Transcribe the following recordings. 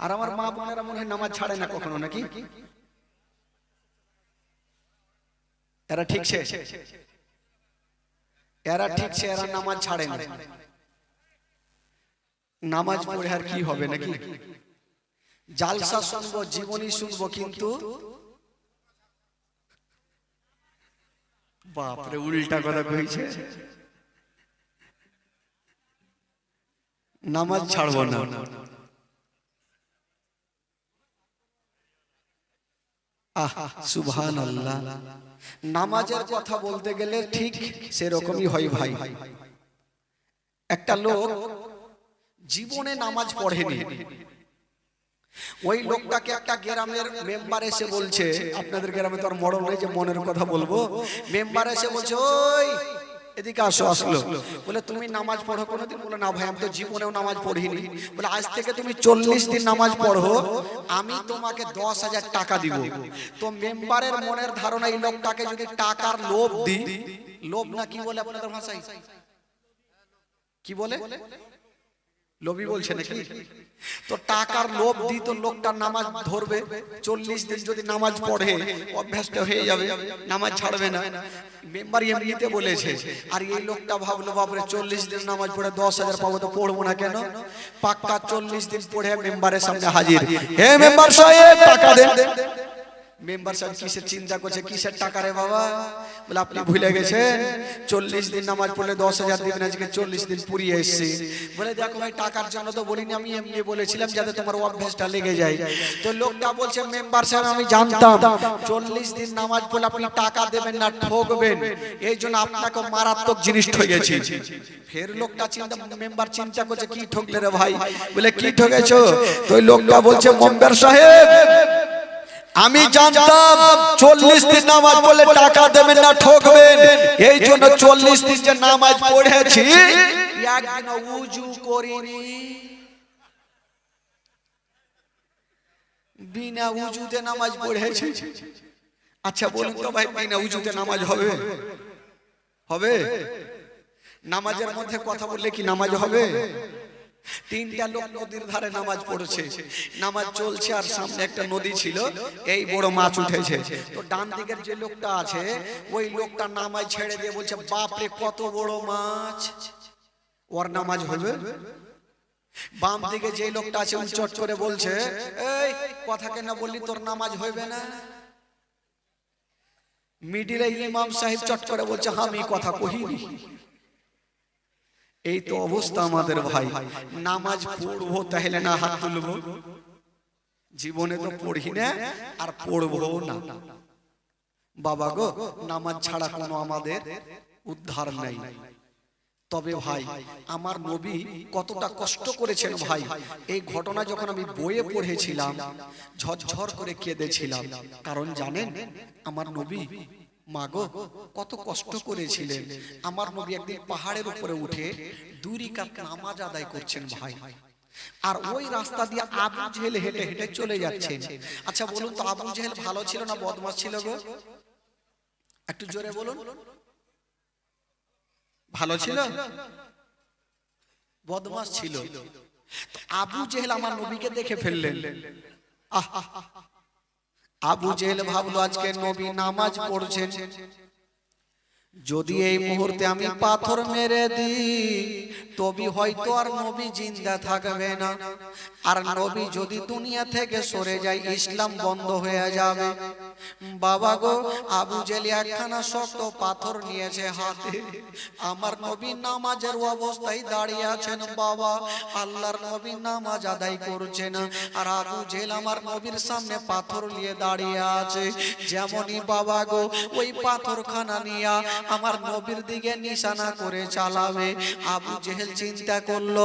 আর আমার মা বোনেরা মনে হয় নামাজ ছাড়ে না কখনো নাকি? এরা ঠিকছে এরা ঠিকছে এরা নামাজ ছাড়ে না। নামাজ পড়ে আর কি হবে নাকি? জালসা শুনব, জীবনী শুনব কিন্তু বাপরে, উল্টা কথা কইছে। নামাজ ছাড়বো না। আহা আল্লাহ নামাজের কথা বলতে গেলে ঠিক সেরকমই হয় ভাই। একটা লোক জীবনে নামাজ পড়েনি। ওই লোকটাকে একটা গ্রামের মেম্বার এসে বলছে, আপনাদের গ্রামে তো আর মরণ নেই যে মনের কথা বলব। মেম্বার এসে বলছে, ওই এদিকে আসো আসলো। বলে তুমি নামাজ পড়ো কোনোদিন? বলে না ভাই আমি তো জীবনেও নামাজ পড়িনি। বলে আজ থেকে তুমি চল্লিশ দিন নামাজ পড়ো আমি তোমাকে দশ হাজার টাকা দিব। তো মেম্বারের মনের ধারণা এই লোকটাকে যদি টাকার লোভ দিই লোভ না কি বলে আপনাদের ভাষায়? কি বলে? লোভী বলছে নাকি তো টাকার লোভ দিই তো লোকটা নামাজ ধরবে চল্লিশ দিন যদি নামাজ পড়ে অভ্যাসটা হয়ে যাবে নামাজ ছাড়বে না। মেম্বার এমনিতে বলেছে আর এই লোকটা ভাবলো বাবরে চল্লিশ দিন নামাজ পড়ে দশ হাজার পাবো তো পড়ব না কেন? পাক্কা চল্লিশ দিন পড়ে মেম্বারের সামনে হাজির। হে মেম্বার সাহেব টাকা দেন। মেম্বার সাহেব কিসের চিন্তা করছে? কিসের টাকা রে বাবা? বলে আপনি ভুলে গেছেন? চল্লিশ দিন নামাজ পড়লে দশ হাজার দিবেন আজকে চল্লিশ দিন পুরিয়ে এসছি। বলে দেখো ভাই টাকার জন্য তো বলিনি আমি এমনি বলেছিলাম যাতে তোমার অভ্যাসটা লেগে যায়। তো লোকটা বলছে মেম্বার সাহেব আমি জানতাম। চল্লিশ দিন নামাজ পড়লে আপনি টাকা দেবেন না ঠকবেন এই জন্য আপনাকে মারাত্মক জিনিস ঠকেছি ফের লোকটা চিন্তা মেম্বার চিন্তা করছে কি ঠকলে রে ভাই? বলে কি ঠকেছো তো লোকটা বলছে মেম্বার সাহেব! আমি জানতাম চল্লিশ দিন নামাজ পড়লে টাকা দেবেন না ঠকবেন। এই জন্য চল্লিশ দিন যে নামাজ পড়েছি। একদিন উজু করিনি। বিনা উজুতে নামাজ পড়েছি। আচ্ছা বলুন তো ভাই বিনা উজুতে নামাজ হবে? হবে? নামাজের মধ্যে কথা বললে কি নামাজ হবে? তিনটা লোক নদীর ধারে নামাজ পড়ছে। নামাজ চলছে আর সামনে একটা নদী ছিল এই বড় মাছ উঠেছে। তো ডান দিকের যে লোকটা আছে ওই লোকটা নামাজ ছেড়ে দিয়ে বলছে বাপরে কত বড় মাছ। ওর নামাজ হবে? বাম দিকে যে লোকটা আছে চট করে বলছে এই কথা কেন বললি? তোর নামাজ হইবে না? মিডিলে ইমাম সাহেব চট করে বলছে আমি কথা কহিনি। এই তো অবস্থা আমাদের ভাই। নামাজ পড়ব তাহলে না হাত তুলবো। জীবনে তো পড়ি না আর পড়ব না। বাবা গো নামাজ ছাড়া কোনো আমাদের উদ্ধার নাই। তবে ভাই আমার নবী কতটা কষ্ট করেছেন ভাই। এই ঘটনা যখন আমি বইয়ে পড়েছিলাম ঝরঝর করে কেঁদেছিলাম। কারণ জানেন আমার নবী মাগো কত কষ্ট করেছিলেন আমার নবী একদিন পাহাড়ের উপরে উঠে দুই কাপ নামাজ আদায় করছেন ভাই। আর ওই রাস্তা দিয়ে আবু জেহেল হেঁটে হেঁটে চলে যাচ্ছেন। আচ্ছা বলুন তো, আবু জেহেল ভালো ছিল না বদমাস ছিল গো? একটু জোরে বলুন। ভালো ছিল? বদমাস ছিল। আবু জেহেল আমার নবীকে দেখে ফেললেন। আহ। আবু জেহেল ভাবলো আজকে নবী নামাজ পড়ছেন। যদি এই মুহূর্তে আমি পাথর মেরে দিই তবে হয়তো আর নবী জিন্দা থাকবে না। আর নবী যদি দুনিয়া থেকে সরে যায় ইসলাম বন্ধ হয়ে যাবে। বাবা গো আবু জেলি একখানা শক্ত পাথর নিয়েছে হাতে। আমার নবী নামাজের অবস্থায় দাঁড়িয়ে আছেন বাবা। আল্লাহর নবী নামাজ আদায় করছে না। আর আবু জেল আমার নবীর সামনে পাথর নিয়ে দাঁড়িয়ে আছে। যেমনই বাবা গো ওই পাথরখানা নিয়ে আমার নবীর দিকে নিশানা করে চালাবে। আবু জেহেল চিন্তা করল,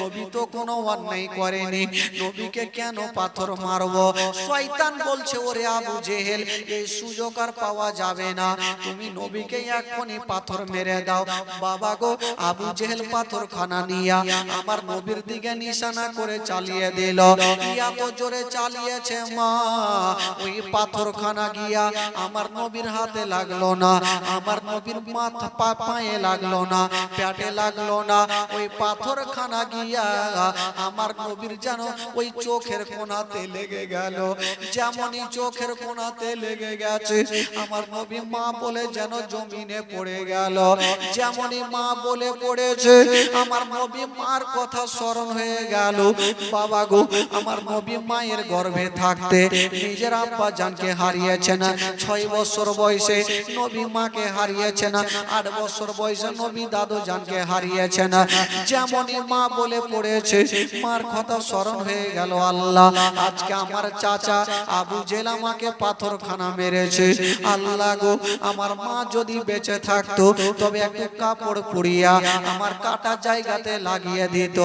নবী তো কোনো অন্যায় করেনি। নবীকে কেন পাথর মারবো? শয়তান বলছে, ওরে আবু জেহেল, এই সুযোগ আর পাওয়া যাবে না। তুমি নবীকে এখনই পাথর মেরে দাও। বাবা গো, আবু জেহেল পাথর খানা নিয়া আমার নবীর দিকে নিশানা করে চালিয়ে দিল। এত জোরে চালিয়েছে মা। ওই পাথর খানা গিয়া আমার নবীর হাতে লাগল না। আমার নবী নবীর মাথা পা পায়ে লাগল না, পেটে লাগল না। ওই পাথর খানা গিয়া আমার নবীর যেন ওই চোখের কোনাতে লেগে গেল। যেমনই চোখের কোনাতে লেগে গেছে, আমার নবী মা বলে যেন জমিনে পড়ে গেল। যেমনই মা বলে পড়েছে, আমার নবী মার কথা স্মরণ হয়ে গেল। বাবা গো, আমার নবী মায়ের গর্ভে থাকতে নিজের আব্বা জানকে হারিয়েছেন। ছয় বছর বয়সে নবী মাকে হারিয়েছেন আট বছর বয়সে নবী দাদু জানকে হারিয়েছেন। যেমনই মা বলে পড়েছে, মার কথা স্মরণ হয়ে গেল আল্লাহ। আজকে আমার চাচা আবু জেল আমাকে পাথরখানা মেরেছে। আল্লাহ গো, আমার মা যদি বেঁচে থাকতো, তবে একটু কাপড় পুড়িয়া আমার কাটা জায়গাতে লাগিয়ে দিত।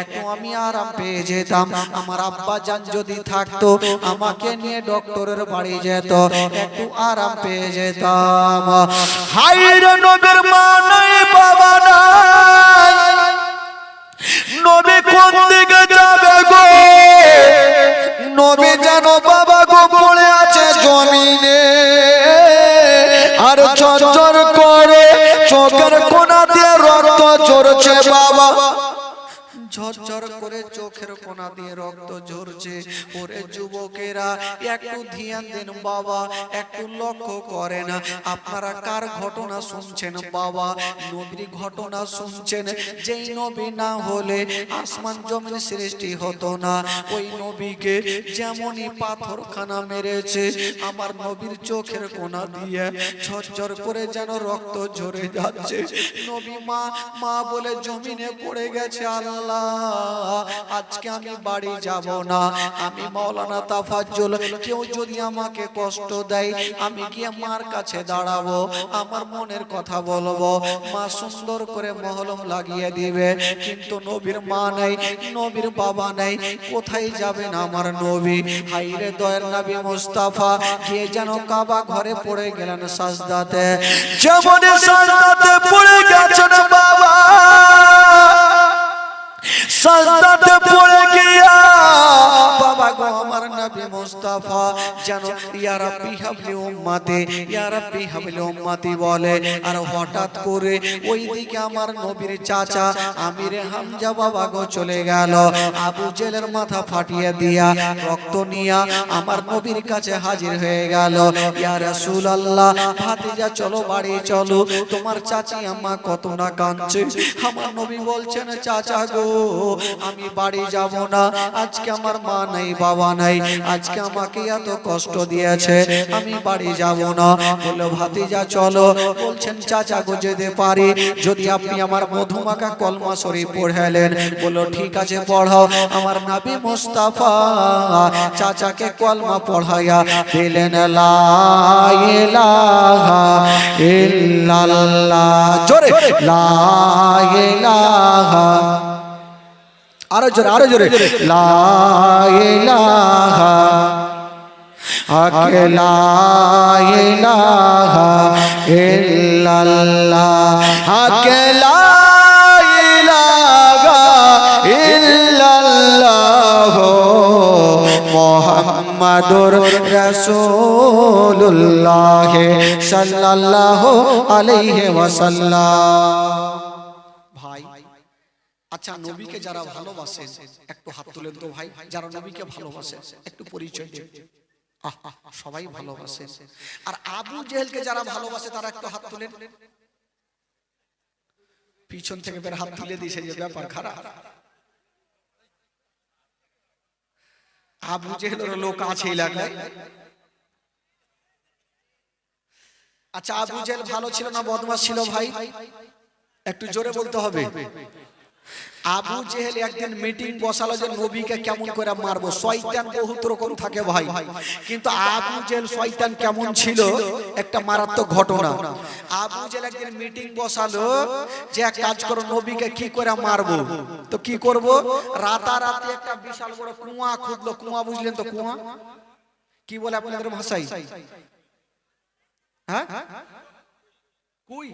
একটু আমি আরাম পেয়ে যেতাম। আমার আব্বা জান যদি থাকতো, আমাকে নিয়ে ডক্টরের বাড়ি যেত। একটু আরাম পেয়ে যেতাম। হাইর নবীর মা নাই, বাবা নাই। নবী কোন দিকে যাবে গো? নবী যেন বাবা গো পড়ে আছে জমিনে। আর চর করে চোখের কোনা দিয়ে রক্ত চড়ছে বাবা। ঝরঝর করে চোখের কোনা দিয়ে রক্ত ঝরছে। ওরে যুবকেরা, একটু ধ্যান দেন বাবা, একটু লক্ষ্য করেন। আপনারা কার ঘটনা শুনছেন বাবা? নবীর ঘটনা শুনছেন। যেই নবী না হলে আসমান জমিন সৃষ্টি হতো না। ওই নবীকে যেমনই পাথরখানা মেরেছে, আমার নবীর চোখের কোনা দিয়ে ঝরঝর করে যেন রক্ত ঝরে যাচ্ছে। নবী মা মা বলে, জমিনে পড়ে গেছে আল্লাহ। আজকে আমি বাড়ি যাব না। আমি মাওলানা তাফাজ্জুল, কেউ যদি আমাকে কষ্ট দেয়, আমি গিয়ে মার কাছে দাঁড়াবো, আমার মনের কথা বলব। মা সুন্দর করে মহলম লাগিয়ে দিবে, কিন্তু নবীর মা নেই, নবীর বাবা নেই। কোথায় যাবেন আমার নবী? হাইরে দয়ের নবী মুস্তাফা, কে যেন কাবা ঘরে পড়ে গেলেন সাজদাতে। যেমন সাজদাতে আমার যেন ইয়া রাব্বি হাবলি উম্মতি ইয়া রাব্বি হাবলি উম্মতি বলে আর হঠাৎ করে ওই দিকে আমার নবীর চাচা আমির হামজা বাবা গো চলে গেল। আবু জেলের মাথা ফাটিয়ে দিয়া রক্ত নিয়া আমার নবীর কাছে হাজির হয়ে গেল। ইয়া রাসূলুল্লাহ ভাতিজা চলো বাড়ি চলো তোমার চাচি আম্মা কত না কাঁদছে আমার নবী বলছেন চাচা গো আমি বাড়ি যাব না আজকে আমার মা নাই বাবা নাই আজকে আমাকে এত কষ্ট দিয়েছে, আমি বাড়ি যাব না। বলল, ভাতিজা, চলো। বলছেন, চাচা গো, যেতে পারি। যদি আপনি আমার মধুমাকা কলমা শরীফ পড়ালেন। বলল, ঠিক আছে, পড়াও। আমার নাবি মুস্তাফা চাচাকে কলমা পড়াইয়া দিলেন, লা ইলাহা ইল্লাল্লাহ। জোরে আরও জোরে আরও জোরে। লা ইল্লাল্লাহ। মুহাম্মাদুর রাসূলুল্লাহ সাল্লাল্লাহু আলাইহি ওয়াসাল্লাম। ভাই আচ্ছা নবীকে যারা ভালোবাসেন, একটু হাত তুলেন তো ভাই, যারা নবীকে ভালোবাসেন, একটু পরিচয় দেন। সবাই ভালোবাসে। আর আবু জেহেলকে যারা ভালোবাসে তারা একটু হাত তুলেন। পিছন থেকে বের হাত তুলে দিয়েছে যে ব্যাপার খারাপ। আবু জেহেলের লোক আছে এলাকায়। আচ্ছা আবু জেহেল ভালো ছিল না বদমাস ছিল ভাই? একটু জোরে বলতে হবে। আবু জেহেল একদিন মিটিং বসালো যে নবীকে কেমন করে মারবো? শয়তান বহুত রকম থাকে ভাই। কিন্তু আবু জেহেল শয়তান কেমন ছিল? একটা মারাত্মক ঘটনা। আবু জেহেল একদিন মিটিং বসালো যে এক কাজ করো নবীকে কি করে মারবো? তো কি করব? রাতারাতি একটা বিশাল বড় কুয়া খুঁজলো। কুয়া। বুঝলেন তো কুয়া? কি বলে আপনাদের ভাষায় হ্যাঁ? কুই।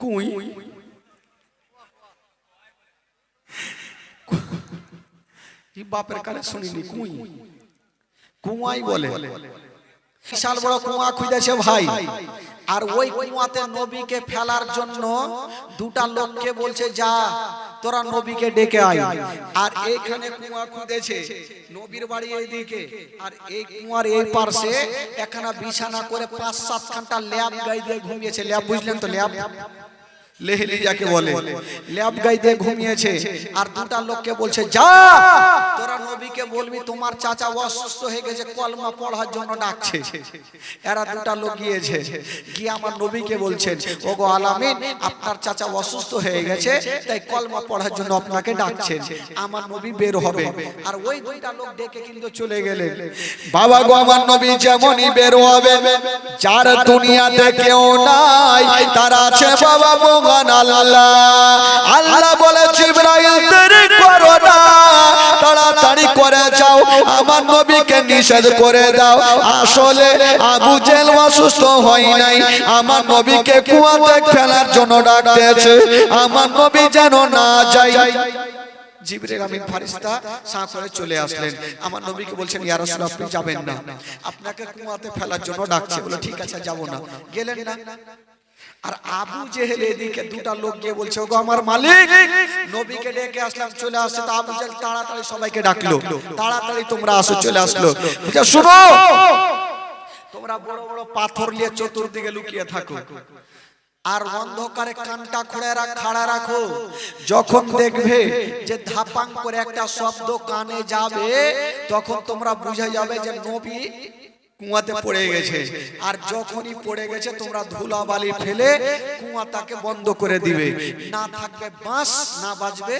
কুই। বাপের কানে শুনিনি কুই। কুয়াই বলে। বিশাল বড় কুয়া খুঁজেছে ভাই। আর ওই কুয়াতে নবীকে ফেলার জন্য দুটা লোককে বলছে যা তোরা নবীকে ডেকে আয়। আর এইখানে কুয়া খুঁজেছে নবীর বাড়ি এইদিকে। আর এই কুয়ার এই পাশে একখানা বিছানা করে পাঁচ সাত খানটা ল্যাব গাই দিয়ে ঘুমিয়েছে। ল্যাব? বুঝলেন তো ল্যাব। লেহলি যাকে বলে, ল্যাব গাই দিয়ে ঘুমিয়েছে, আর দুটা লোককে বলছে, যা, তোরা নবীকে বলবি, তোমার চাচা অসুস্থ হয়ে গেছে, কলমা পড়ার জন্য ডাকছে। এরা দুটা লোক গিয়েছে, গিয়ে আমার নবীকে বলছেন ও গো আলামিন, আপনার চাচা অসুস্থ হয়ে গেছে, তাই কলমা পড়ার জন্য আপনাকে ডাকছেন, আমার নবী বের হবে। আর ওই দুইটা লোক ডেকে কিন্তু চলে গেলেন। বাবা গো, আমার নবী যেমনই বের হবে যার দুনিয়াতে কেউ নাই, তার আছে বাবা আল্লাহ। আল্লাহ বলে, জিব্রাইল করো না। তাড়াতাড়ি করে যাও। আমার নবীকে নিষেধ করে দাও। আসলে আবু জেল অসুস্থ হয় নাই। আমার নবীকে কুয়াতে ফেলার জন্য ডাকতেছে আমার নবী যেন না যায়। আপনাকে কুয়াতে ফেলার জন্য ডাকছে। বলে, ঠিক আছে, যাব না। গেলেন না। আর আবু জেহেল এদিকে দুটা লোক গিয়ে বলছে, ওগো আমার মালিক, নবীকে ডেকে আসলাম, চলে আসছে। তো আবু জেহেল তাড়াতাড়ি সবাইকে ডাকলো। তাড়াতাড়ি তোমরা আসো, চলে আসলো। শুনো, তোমরা বড় বড় পাথর নিয়ে চতুর্দিকে লুকিয়ে থাকো। আর অন্ধকারে কানটা খুঁড়ে রাখ খাড়া রাখো। যখন দেখবে যে ধাপাং করে একটা শব্দ কানে যাবে, তখন তোমরা বুঝে যাবে যে নবী কুয়াতে পড়ে গেছে। আর যখনই পড়ে গেছে তোমরা ধুলাবালি ফেলে কুয়াটাকে বন্ধ করে দিবে। না থাকবে বাঁশ না বাজবে।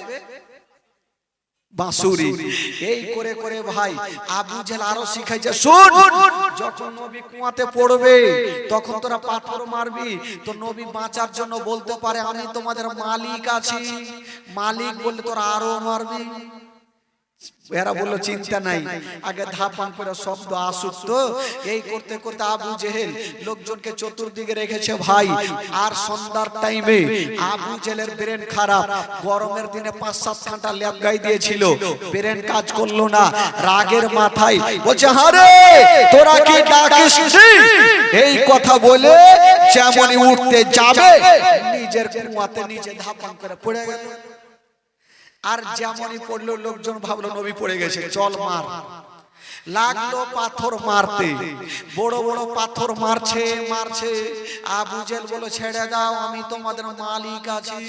বাঁশুরি। এই করে করে ভাই আবু জেল আরও শিখাইছে শুন যখন নবী কুয়াতে পড়বে তখন তোরা পাথর মারবি। তো নবী বাঁচার জন্য বলতে পারে আমি তোমাদের মালিক আছি। মালিক বললে তোরা আরও মারবি। এরা বলল চিন্তা নাই। আগে ধাপান করে শব্দ আসুক তো এই করতে করতে আবু জেহেল লোকজনকে চতুর্দিকে রেখেছে ভাই আর সন্ধ্যার টাইমে আবু জেলের ব্রেন খারাপ। গরমের দিনে পাঁচ সাত ঘণ্টা ল্যাব গাই দিয়েছিল। ব্রেন কাজ করল না। রাগের মাথায় বলছে হারে তোরা কি ডাকিস নি?" এই কথা বলে যেমনই উঠতে যাবে। নিজের কুয়াতে নিজে ধাপান করে পড়ে গেল। আর যেমনই পড়ল, লোকজন ভাবলো নবী পড়ে গেছে, চল মার। লাগল পাথর মারতে। বড় বড় পাথর মারছে মারছে। আবু জেল বলে ছেড়ে দাও, আমি তোমাদের মালিক আছি।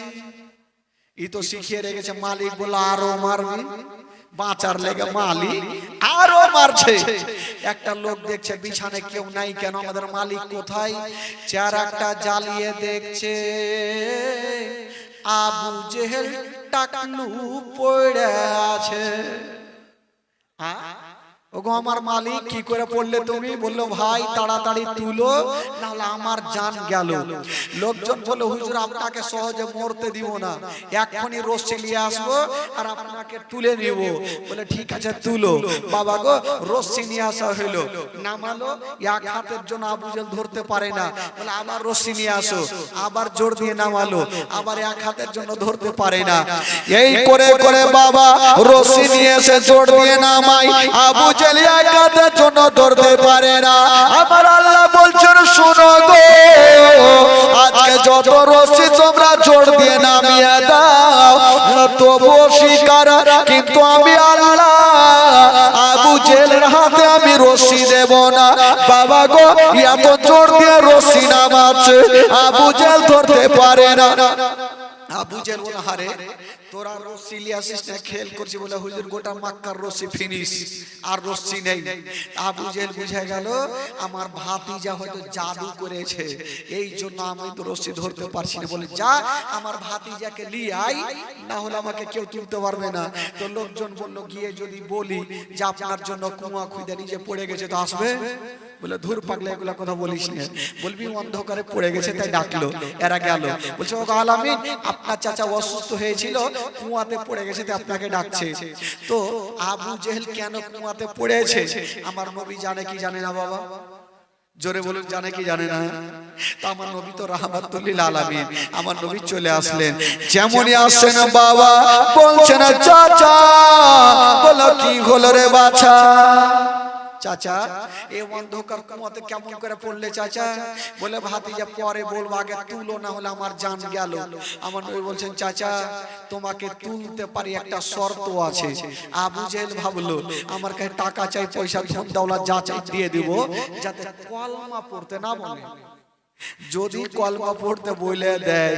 ই তো শিখিয়ে রেখেছে, মালিক বলে আরও মারবি? বাঁচার লেগে মালিক আরও মারছে। একটা লোক দেখছে বিছানে কেউ নাই কেন, আমাদের মালিক কোথায়? চার একটা জ্বালিয়ে দেখছে। আবু জেহেল টাকলু পড়ে আছে আ? ওগো, আমার মালিক কি করে পড়লে তুমি? বলল, ভাই, তাড়াতাড়ি তুলো, নাহলে আমার জান গেল। লোকজন বলল, হুজুর, আপনাকে সহজে মরতে দিব না। এক্ষুনি রশ্মি নিয়ে আসব আর আপনাকে তুলে নিব। বলে, ঠিক আছে, তুলো। বাবা গো রশ্মি নিয়ে আসা হইল। নামালো, এক হাতের জন্য আবুজেল ধরতে পারে না। বলে আবার রশ্মি নিয়ে আসো। আবার জোর দিয়ে নামালো, আবার এক হাতের জন্য ধরতে পারে না। এই করে করে বাবা, রশি নিয়ে এসে জোর দিয়ে নামাই আবু জেলিয়া কাদের জন্য ধরতে পারে না? আমার আল্লাহ বলছেন, শুনো গো, আজকে যত রশি তোমরা জোর দিয়ে নামিয়ে দাও, তবুও শিকার। কিন্তু আমি আল্লাহ আবু জেলের হাতে আমি রশি দেব না। বাবা গো, এত জোর দিয়ে রশি নামাচ্ছে, আবু জেল ধরতে পারে না। আবু জেল হারে তোরা রশ্মি লিয়ে আসিস না খেল করছি বলে হুজুর গোটা মাক্কার রশ্মি আর রশ্মি নেই। আবু জেল বুঝে গেল, আমার ভাতিজা হয়তো জাদু করেছে। এই জন্য আমি তো রশ্মি ধরতে পারছি না। বলে, যা, আমার ভাতিজাকে নিয়ে আই না হলে আমাকে কেউ তুলতে পারবে না। তো লোকজন বলল, গিয়ে যদি বলি যে আপনার জন্য কুয়া খুঁজে নিজে পড়ে গেছে তো আসবে? বলে ধুর পাগলা এগুলা কথা বলিস না। বলবি অন্ধকারে পড়ে গেছে তাই ডাকলো এরা গেল। বলছে ও আলামিন আপনার চাচা অসুস্থ হয়েছিল কুয়াতে পড়ে গেছে তাই আপনাকে ডাকছে। তো আবু জেহেল কেন কুয়াতে পড়েছে? আমার নবী জানে কি জানে না বাবা? জোরে বলুন জানে কি জানে না? তা আমার নবী তো রাহমাতুল্লিল আলামিন। আমার নবী চলে আসলেন। যেমনই আসেন বাবা বলছেন চাচা বলো কি হলো রে বাছা? চাচা এ অন্ধকার কুমাতে কেমন করে পড়লে চাচা বলে ভাতিজা পরে বলব আগে তুলো না হলে আমার জান গেল আমার নবী বলছেন চাচা তোমাকে তুলতে পারি একটা শর্ত আছে আবু জেল ভাবলো আমার কাছে টাকা চাই পয়সা ধন দাওলা যা চাই দিয়ে দিব যাতে কলমা পড়তে না বলে যদি কলমা পড়তে বলে দেয়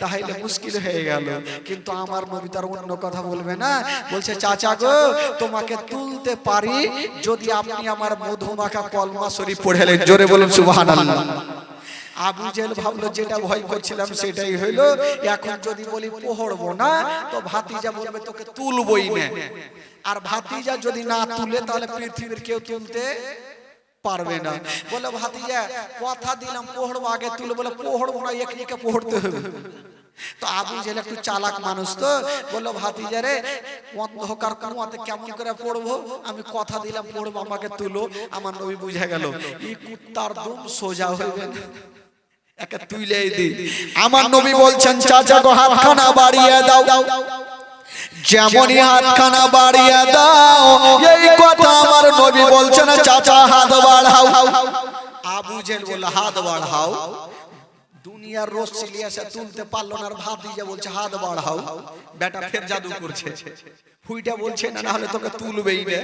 তাহলে মুশকিল হয়ে গেল। কিন্তু আমার নবী তার অন্য কথা বলবে না। বলছে চাচা গো তোমাকে তুলতে পারি যদি আপনি আমার মধুমাখা কলমা শরীফ পড়েলেন জোরে বলুন সুবহানাল্লাহ। আবু জেল ভাবলো যেটা ভয় করছিলাম সেটাই হইল। এখন যদি বলি পড়ব না তো ভাতিজা বলবে তোকে তুলবই না। আর ভাতিজা যদি না তুলে তাহলে পৃথিবীর কেউ তুলতে পারবে না। বলে ভাতিজা কথা দিলাম পড়ব আগে তুলে বলে পড়ব না একদিকে পড়তে হবে। তো আবু জেল একটু চালাক মানুষ তো। বলল ভাতিজা রে অন্ধকার কুয়াতে কেমন করে পড়ব? আমি কথা দিলাম পড়ব আমাকে তুলো। আমার নবী বুঝে গেল এই কুত্তার দুম সোজা হইবে না। একে তুইলে দি। আমার নবী বলছেন চাচা গো হাতখানা বাড়িয়ে দাও। যেমনই হাতখানা বাড়িয়ে দাও এই কথা আমার নবী বলছেন চাচা হাত বাড়াও। আবু জেল বলল হাত বাড়াও। দুনিয়ার রোজ চলে আসে তুলতে পারল না আর দিয়ে বলছে হাত বাড়াও। বেটা ফের জাদু করছে। হুইটা বলছে না না হলে তোকে তুলবেই না